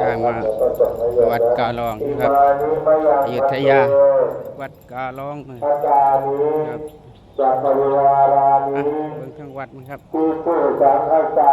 ทางมาวัดกาลองนะครับอยุธยา วัดกาลองนะอาจารย์นี้ครับจากบริวาราอะนี้เบิ่งทั้งวัดนะครับที่ผู้สังฆจา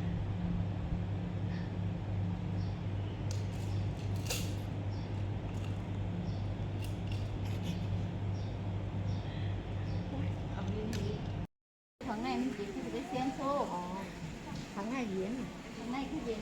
ข้างในมันสิคือได้เสียงโซ่ข้างในเย็นข้างในคือเย็น